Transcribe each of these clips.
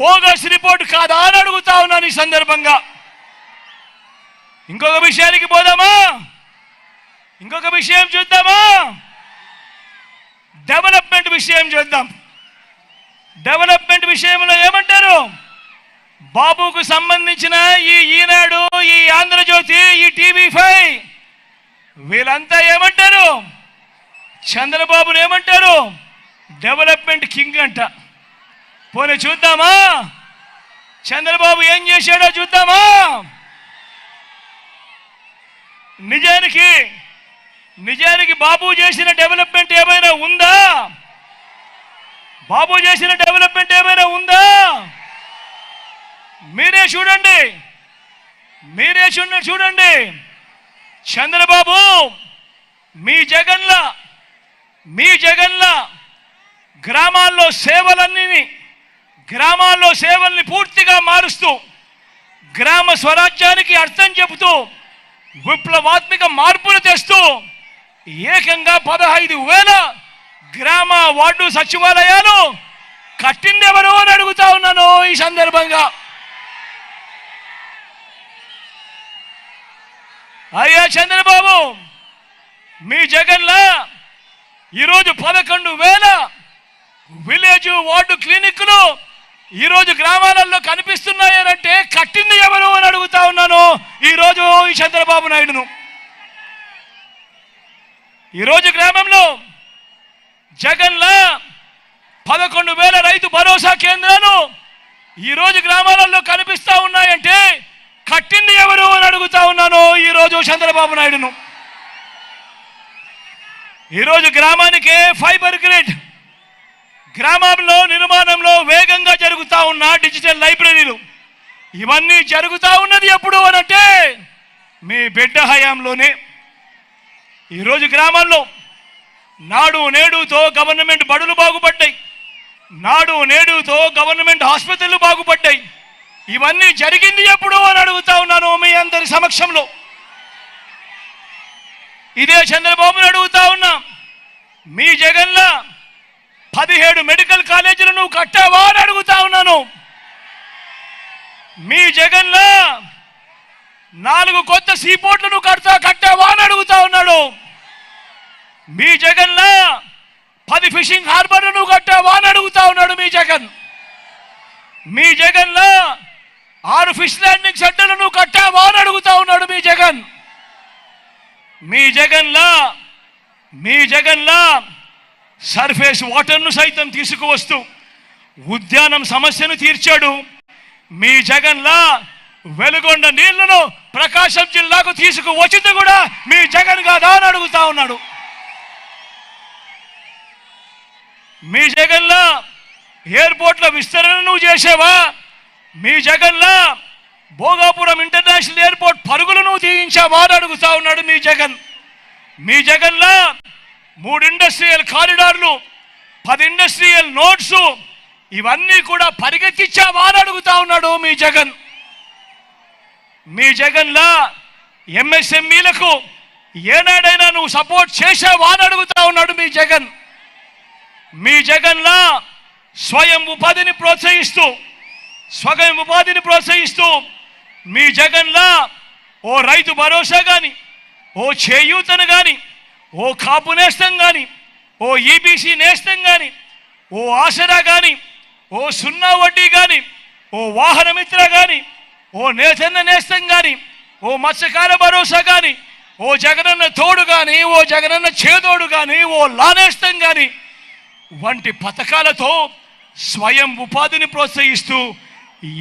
Bogus report కాదా అని అడుగుతా ఉన్నాను ఈ సందర్భంగా. ఇంకొక విషయానికి పోదామా? ఇంకొక విషయం చూద్దామా? డెవలప్మెంట్ విషయం చూద్దాం. డెవలప్మెంట్ విషయంలో ఏమంటారు? బాబుకు సంబంధించిన ఈ ఈనాడు ఈ ఆంధ్రజ్యోతి ఈ టీవీ ఫైవ్ వీళ్ళంతా ఏమంటారు? చంద్రబాబును ఏమంటారు? డెవలప్మెంట్ కింగ్ అంట. పోనీ చూద్దామా? చంద్రబాబు ఏం చేశాడో చూద్దామా? నిజానికి నిజానికి బాబు చేసిన డెవలప్మెంట్ ఏమైనా ఉందా? బాబు చేసిన డెవలప్మెంట్ ఏమైనా ఉందా? మీరే చూడండి. మీరే చూడ చూడండి. చంద్రబాబు మీ జగన్ల మీ జగన్ల గ్రామాల్లో సేవలన్నీ గ్రామాల్లో సేవల్ని పూర్తిగా మారుస్తూ గ్రామ స్వరాజ్యానికి అర్థం చెబుతూ విప్లవాత్మక మార్పులు తెస్తూ ఏకంగా పదహైదు వేల గ్రామ వార్డు సచివాలయాలు కట్టిందెవరో అని అడుగుతా ఉన్నాను ఈ సందర్భంగా. అయ్యా చంద్రబాబు మీ జగన్లా ఈరోజు పదకొండు వేల విలేజ్ వార్డు క్లినిక్లు ఈరోజు గ్రామాలలో కనిపిస్తున్నాయనంటే కట్టింది ఎవరు? అని అడుగుతా ఉన్నాను. ఈరోజు ఈ చంద్రబాబు నాయుడును. ఈరోజు గ్రామంలో జగన్లా పదకొండు వేల రైతు భరోసా కేంద్రాలు ఈరోజు గ్రామాలలో కనిపిస్తా ఉన్నాయంటే కట్టింది ఎవరు? అని అడుగుతా ఉన్నాను ఈరోజు చంద్రబాబు నాయుడును. ఈరోజు గ్రామానికి ఫైబర్ గ్రిడ్. గ్రామంలో నిర్మాణంలో వేగ ఉన్న డిజిటల్ లైబ్రరీలు ఇవన్నీ జరుగుతా ఉన్నది ఎప్పుడు అనంటే మీ బిడ్డ హయాంలోనే. ఈరోజు గ్రామాల్లో నాడు నేడుతో గవర్నమెంట్ బడులు బాగుపడ్డాయి నాడు నేడుతో గవర్నమెంట్ ఆసుపత్రులు బాగుపడ్డాయి. ఇవన్నీ జరిగింది ఎప్పుడు అని అడుగుతా ఉన్నాను మీ అందరి సమక్షంలో. ఇదే చంద్రబాబుని అడుగుతా ఉన్నా మీ జగన్లా పదిహేడు మెడికల్ కాలేజీలు నువ్వు కట్టావా అని అడుగుతా ఉన్నాను. మీ జగన్లో నాలుగు కొత్త సీపోర్ట్లు నువ్వు కడతా కట్టావా అని అడుగుతా ఉన్నాడు. మీ జగన్లో పది ఫిషింగ్ హార్బర్లు నువ్వు కట్టావా అని అడుగుతా ఉన్నాడు మీ జగన్. మీ జగన్లో ఆరు ఫిష్ ల్యాండింగ్ సెంటర్లు నువ్వు కట్టావా అని అడుగుతా ఉన్నాడు మీ జగన్. మీ జగన్లా మీ జగన్లా సర్ఫేస్ వాటర్ను సైతం తీసుకువస్తూ ఉద్యానం సమస్యను తీర్చాడు. మీ జగన్లా వెలుగొండ నీళ్ళను ప్రకాశం జిల్లాకు తీసుకువచ్చింది కూడా మీ జగన్ కాదా అని అడుగుతా ఉన్నాడు. మీ జగన్లా ఎయిర్పోర్ట్ల విస్తరణ నువ్వు చేసావా? మీ జగన్లా భోగాపురం ఇంటర్నేషనల్ ఎయిర్పోర్ట్ పరుగులు నువ్వు తీయించావా అని అడుగుతా ఉన్నాడు మీ జగన్. మీ జగన్లా మూడు ఇండస్ట్రియల్ కారిడార్లు పది ఇండస్ట్రియల్ నోట్స్ ఇవన్నీ కూడా పరిగెత్తించావా అని అడుగుతా ఉన్నాడు మీ జగన్. మీ జగన్లా ఎంఎస్ఎంఈలకు ఏనాడైనా నువ్వు సపోర్ట్ చేసావా అని అడుగుతా ఉన్నాడు మీ జగన్. మీ జగన్లా స్వయం ఉపాధిని ప్రోత్సహిస్తూ స్వయం ఉపాధిని ప్రోత్సహిస్తూ మీ జగన్లా ఓ రైతు భరోసా కానీ ఓ చేయూతను కానీ ఓ కాపు నేస్తం కానీ ఓ ఈబీసీ నేస్తం కానీ ఓ ఆసరా కానీ ఓ సున్నా వడ్డీ కానీ ఓ వాహనమిత్ర కానీ ఓ నేతన్న నేస్తం కానీ ఓ మత్స్యకార భరోసా కానీ ఓ జగనన్న తోడు కానీ ఓ జగనన్న చేదోడు కానీ ఓ లానేస్తం కానీ వంటి పథకాలతో స్వయం ఉపాధిని ప్రోత్సహిస్తూ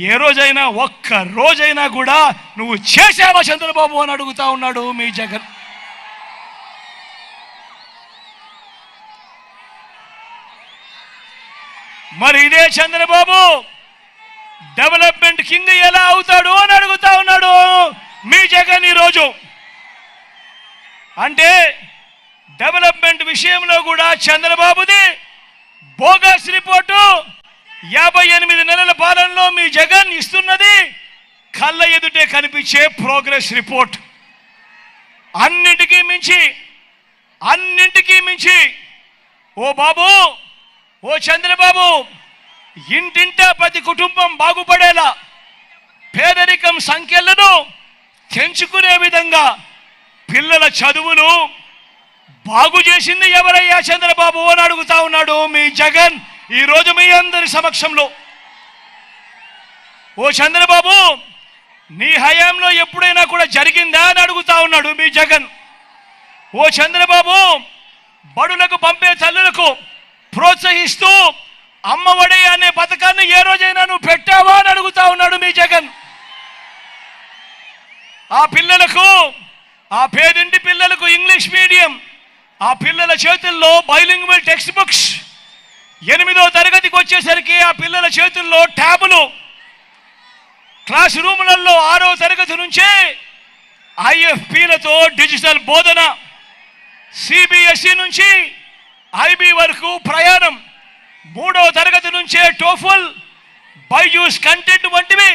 ఏ రోజైనా ఒక్క రోజైనా కూడా నువ్వు చేసావా చంద్రబాబు అని అడుగుతా ఉన్నాడు మీ జగన్. మరి ఇదే చంద్రబాబు డెవలప్మెంట్ కింగ్ ఎలా అవుతాడు అని అడుగుతా ఉన్నాడు మీ జగన్ ఈరోజు. అంటే డెవలప్మెంట్ విషయంలో కూడా చంద్రబాబుది బోగస్ రిపోర్టు యాభై ఎనిమిది నెలల పాలనలో మీ జగన్ ఇస్తున్నది కళ్ళ ఎదుటే కనిపించే ప్రోగ్రెస్ రిపోర్ట్. అన్నింటికీ మించి అన్నింటికీ మించి ఓ బాబు ఓ చంద్రబాబు ఇంటింటా ప్రతి కుటుంబం బాగుపడేలా పేదరికం సంఖ్యలను తెంచుకునే విధంగా పిల్లల చదువులు బాగు చేసింది ఎవరయ్యా చంద్రబాబు అని అడుగుతా ఉన్నాడు మీ జగన్ ఈ రోజు మీ అందరి సమక్షంలో. ఓ చంద్రబాబు నీ హయాంలో ఎప్పుడైనా కూడా జరిగిందా అని అడుగుతా ఉన్నాడు మీ జగన్. ఓ చంద్రబాబు బడులకు పంపే తల్లులకు ప్రోత్సహిస్తూ అమ్మఒడి అనే పథకాన్ని ఏ రోజైనా నువ్వు పెట్టావా అని అడుగుతా ఉన్నాడు మీ జగన్. ఆ పిల్లలకు ఆ పేదింటి పిల్లలకు ఇంగ్లీష్ మీడియం ఆ పిల్లల చేతుల్లో బైలింగ్వల్ టెక్స్ట్ బుక్స్ ఎనిమిదో తరగతికి వచ్చేసరికి ఆ పిల్లల చేతుల్లో ట్యాబులు క్లాస్ రూములలో ఆరో తరగతి నుంచే ఐఎఫ్పిలతో డిజిటల్ బోధన. సిబిఎస్ఈ నుంచి ఐబీ వరకు ప్రయాణం. మూడో తరగతి నుంచే టోఫుల్ బైజూస్ కంటెంట్ వంటివి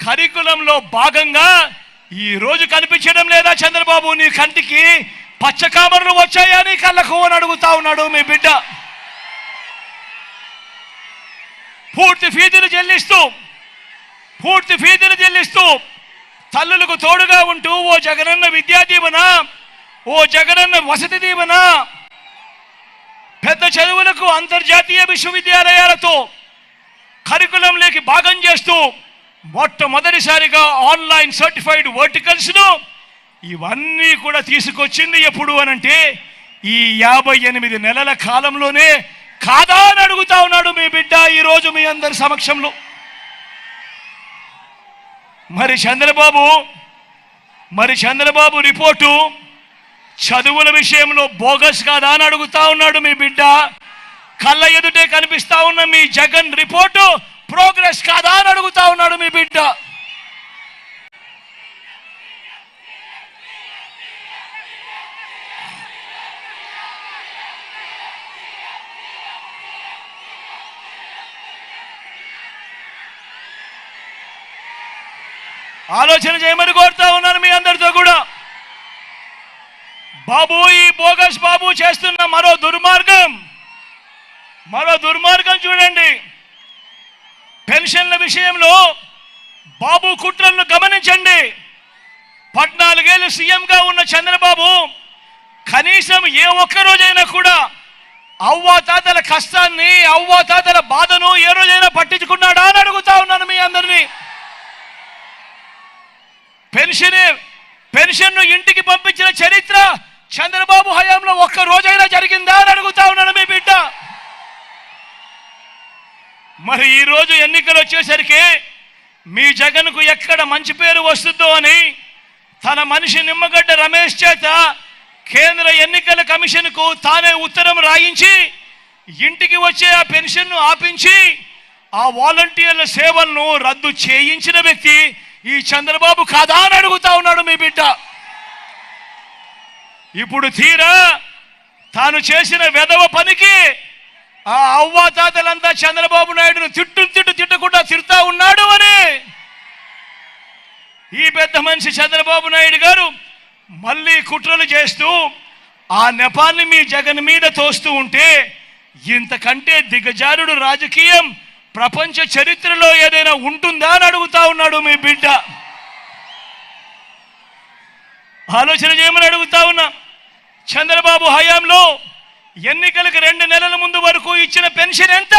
కరికులంలో భాగంగా ఈ రోజు కనిపించడం లేదా చంద్రబాబు నీ కంటికి పచ్చకామరలు వచ్చాయా నీ కళ్ళకు అని అడుగుతా ఉన్నాడు మీ బిడ్డ. పూర్తి ఫీజులు చెల్లిస్తూ పూర్తి ఫీజులు చెల్లిస్తూ తల్లులకు తోడుగా ఉంటూ ఓ జగనన్న విద్యా దీవెన ఓ జగనన్న వసతి దీవెన పెద్ద చదువులకు అంతర్జాతీయ విశ్వవిద్యాలయాలతో కరికులంలోకి భాగం చేస్తూ మొట్టమొదటిసారిగా ఆన్లైన్ సర్టిఫైడ్ వర్టికల్స్ను ఇవన్నీ కూడా తీసుకొచ్చింది ఎప్పుడు అనంటే ఈ యాభై ఎనిమిది నెలల కాలంలోనే కాదా అని అడుగుతా ఉన్నాడు మీ బిడ్డ ఈరోజు మీ అందరి సమక్షంలో. మరి చంద్రబాబు మరి చంద్రబాబు రిపోర్టు చదువుల విషయంలో బోగస్ కాదా అని అడుగుతా ఉన్నాడు మీ బిడ్డ. కళ్ళ ఎదుటే కనిపిస్తా ఉన్న మీ జగన్ రిపోర్టు ప్రోగ్రెస్ కాదా అని అడుగుతా ఉన్నాడు మీ బిడ్డ. ఆలోచన చేయమని కోరుతా ఉన్నాను మీ అందరితో కూడా. బాబు ఈ బోగస్ బాబు చేస్తున్న మరో దుర్మార్గం. మరో దుర్మార్గం చూడండి. పెన్షన్ల విషయంలో బాబు కుట్రలను గమనించండి. పద్నాలుగేళ్ళు సీఎంగా ఉన్న చంద్రబాబు కనీసం ఏ ఒక్క రోజైనా కూడా అవ్వాతాతల కష్టాన్ని అవ్వాతాతల బాధను ఏ రోజైనా పట్టించుకున్నాడా అని అడుగుతా ఉన్నాను మీ అందరినీ. పెన్షన్ పెన్షన్ను ఇంటికి పంపించిన చరిత్ర చంద్రబాబు హయాంలో ఒక్క రోజైనా జరిగిందా అని అడుగుతా ఉన్నాను మీ బిడ్డ. మరి ఈరోజు ఎన్నికలు వచ్చేసరికి మీ జగన్కు ఎక్కడ మంచి పేరు వస్తుందో అని తన మనిషి నిమ్మగడ్డ రమేష్ చేత కేంద్ర ఎన్నికల కమిషన్కు తానే ఉత్తరం రాయించి ఇంటికి వచ్చే ఆ పెన్షన్ను ఆపించి ఆ వాలంటీర్ల సేవలను రద్దు చేయించిన వ్యక్తి ఈ చంద్రబాబు కాదా అని అడుగుతా ఉన్నాడు మీ బిడ్డ. ఇప్పుడు తీరా తాను చేసిన వెధవ పనికి ఆ అవ్వాతాతలంతా చంద్రబాబు నాయుడును తిట్టు తిట్టు తిట్టకుండా తిడతా ఉన్నాడు అని. ఈ పెద్ద మనిషి చంద్రబాబు నాయుడు గారు మళ్ళీ కుట్రలు చేస్తూ ఆ నెపాన్ని మీ జగన్ మీద తోస్తూ ఉంటే ఇంతకంటే దిగజారుడు రాజకీయం ప్రపంచ చరిత్రలో ఏదైనా ఉంటుందా అని అడుగుతా ఉన్నాడు మీ బిడ్డ. ఆలోచన చేయమని అడుగుతా ఉన్నా. చంద్రబాబు హయాంలో ఎన్నికలకు రెండు నెలల ముందు వరకు ఇచ్చిన పెన్షన్ ఎంత?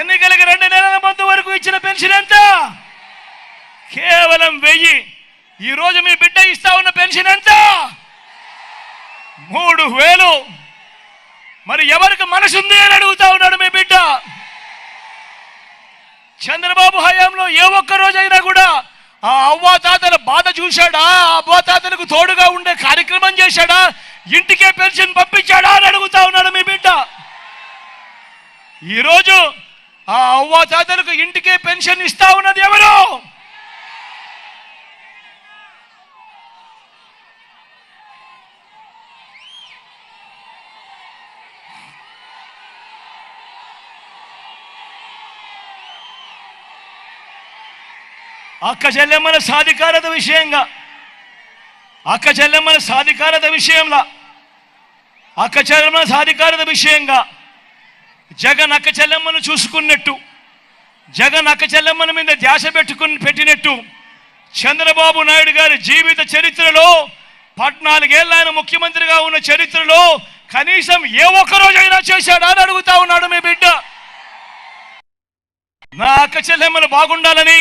ఎన్నికలకు రెండు నెలల ముందు వరకు ఇచ్చిన పెన్షన్ ఎంత? కేవలం వెయ్యి. ఈ రోజు మీ బిడ్డ ఇస్తా ఉన్న పెన్షన్ ఎంత? మూడు వేలు. మరి ఎవరికి మనసుంది అని అడుగుతా ఉన్నాడు మీ బిడ్డ? చంద్రబాబు హయాంలో ఏ ఒక్క రోజైనా కూడా ఆ అవ్వాతాతల బాధ చూశాడా? ఆ అవ్వాతాతలకు తోడుగా ఉండే కార్యక్రమం చేశాడా? ఇంటికే పెన్షన్ పంపించాడా అని అడుగుతా ఉన్నాడు మీ బిడ్డ. ఈరోజు ఆ అవ్వాతాతలకు ఇంటికే పెన్షన్ ఇస్తా ఉన్నది ఎవరు? అక్క చెల్లెమ్మల సాధికారత విషయంగా అక్క చెల్లెమ్మల సాధికారత విషయంలో అక్క చెల్లెమ్మల సాధికారత విషయంగా జగన్ అక్క చెల్లెమ్మను చూసుకున్నట్టు జగన్ అక్క చెల్లెమ్మల మీద ధ్యాస పెట్టుకుని పెట్టినట్టు చంద్రబాబు నాయుడు గారి జీవిత చరిత్రలో పద్నాలుగేళ్ళ ఆయన ముఖ్యమంత్రిగా ఉన్న చరిత్రలో కనీసం ఏ ఒక్కరోజైనా చేశాడా అని అడుగుతా ఉన్నాడు మీ బిడ్డ. నా అక్క చెల్లెమ్మలు బాగుండాలని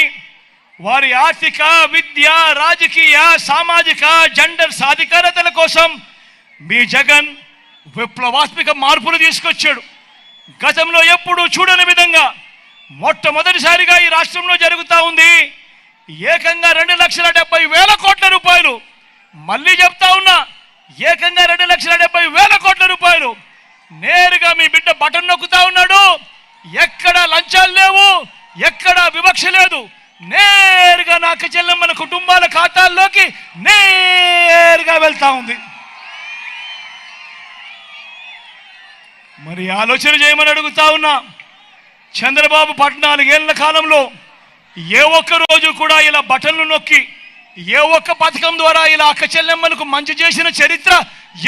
వారి ఆర్థిక విద్య రాజకీయ సామాజిక జెండర్ సాధికారతల కోసం మీ జగన్ విప్లవాత్మక మార్పులు తీసుకొచ్చాడు. గతంలో ఎప్పుడూ చూడని విధంగా మొట్టమొదటిసారిగా ఈ రాష్ట్రంలో జరుగుతూ ఉంది. ఏకంగా రెండు లక్షల డెబ్బై వేల కోట్ల రూపాయలు. మళ్ళీ చెప్తా ఉన్నా ఏకంగా రెండు లక్షల డెబ్బై వేల కోట్ల రూపాయలు. నేరుగా మీ బిడ్డ బటన్ నొక్కుతా ఉన్నాడు. ఎక్కడ లంచాలు లేవు ఎక్కడ వివక్ష లేదు. నేరుగా నాకు చెల్లెమ్మల కుటుంబాల ఖాతాల్లోకి నేరుగా వెళ్తా ఉంది. మరి ఆలోచన చేయమని అడుగుతా ఉన్నా చంద్రబాబు పద్నాలుగేళ్ళ కాలంలో ఏ ఒక్క రోజు కూడా ఇలా బటన్లు నొక్కి ఏ ఒక్క పథకం ద్వారా ఇలా అక్క చెల్లెమ్మలకు మంచి చేసిన చరిత్ర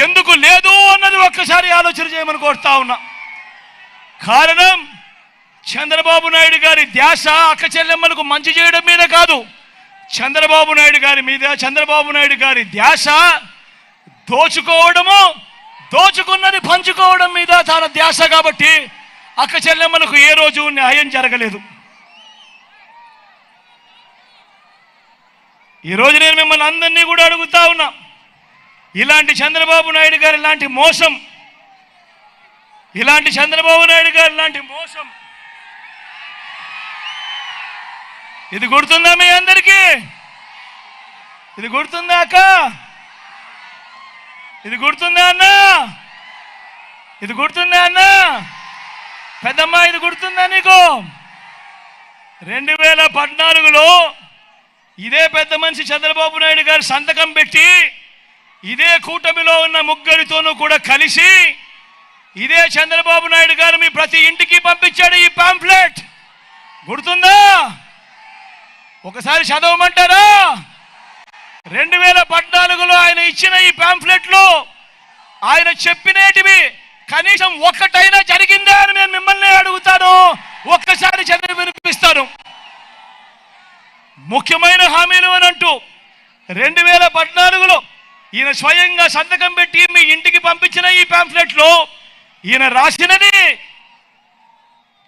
ఎందుకు లేదు అన్నది ఒక్కసారి ఆలోచన చేయమని కోరుతా ఉన్నా. కారణం చంద్రబాబు నాయుడు గారి ధ్యాస అక్క చెల్లెమ్మలకు మంచి చేయడం మీద కాదు. చంద్రబాబు నాయుడు గారి మీద చంద్రబాబు నాయుడు గారి ధ్యాస దోచుకోవడము దోచుకున్నది పంచుకోవడం మీద తన ధ్యాస కాబట్టి అక్క చెల్లెమ్మలకు ఏ రోజు న్యాయం జరగలేదు. ఈరోజు నేను మిమ్మల్ని అందరినీ కూడా అడుగుతా ఉన్నా ఇలాంటి చంద్రబాబు నాయుడు గారి లాంటి మోసం ఇలాంటి చంద్రబాబు నాయుడు గారి లాంటి మోసం ఇది గుర్తుందా మీ అందరికీ? ఇది గుర్తుందా అక్క? ఇది గుర్తుందా అన్న? ఇది గుర్తుందా అన్నా? పెద్దమ్మ ఇది గుర్తుందా నీకు? రెండు వేల పద్నాలుగులో ఇదే పెద్ద మనిషి చంద్రబాబు నాయుడు గారు సంతకం పెట్టి ఇదే కూటమిలో ఉన్న ముగ్గురితోనూ కూడా కలిసి ఇదే చంద్రబాబు నాయుడు గారు మీ ప్రతి ఇంటికి పంపించాడు ఈ పాంఫ్లెట్. గుర్తుందా? ఒకసారి చదవమంటారా? రెండు వేల పద్నాలుగులో ఆయన ఇచ్చిన ఈ ప్యాంఫ్లెట్లు ఆయన చెప్పినేటివి కనీసం ఒక్కటైనా జరిగిందా అని నేను మిమ్మల్ని అడుగుతాను. ఒక్కసారి చదివి వినిపిస్తాను. ముఖ్యమైన హామీలు అని అంటూ రెండు వేల పద్నాలుగులో ఈయన స్వయంగా సంతకం పెట్టి మీ ఇంటికి పంపించిన ఈ ప్యాంఫ్లెట్లో ఈయన రాసినది